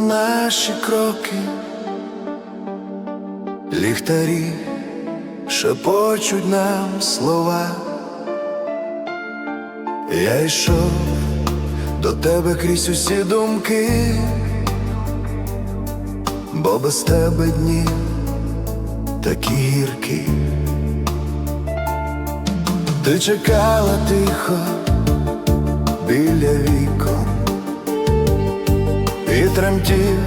наші кроки, ліхтарі шепочуть нам слова. Я йшов до тебе крізь усі думки, бо без тебе дні такі гіркі. Ти чекала тихо тремтів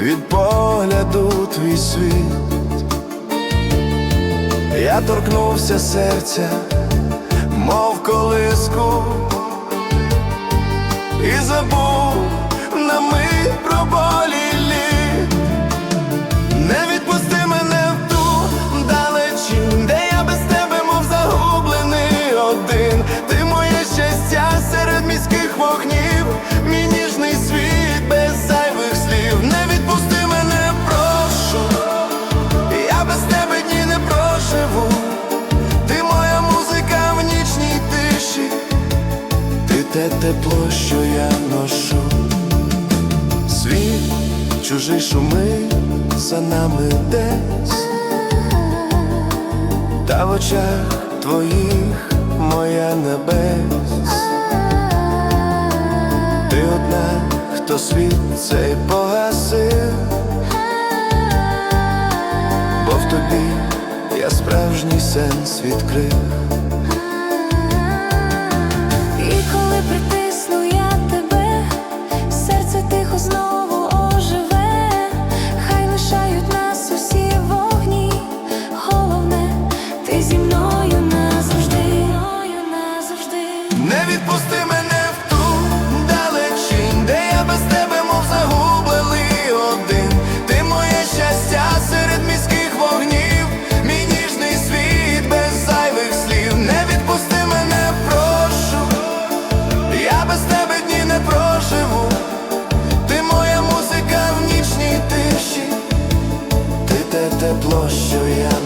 від погляду твій світ. Я торкнувся серця, мов колиску, те тепло, що я ношу. Світ чужий шумить за нами десь, та в очах твоїх моя небес. Ти одна, хто світ цей погасив, бо в тобі я справжній сенс відкрив. Не відпусти мене в ту далечінь, де я без тебе, мов загублений один. Ти моє щастя серед міських вогнів, мій ніжний світ без зайвих слів. Не відпусти мене, прошу, я без тебе дні не проживу. Ти моя музика в нічній тиші, ти те тепло, що я.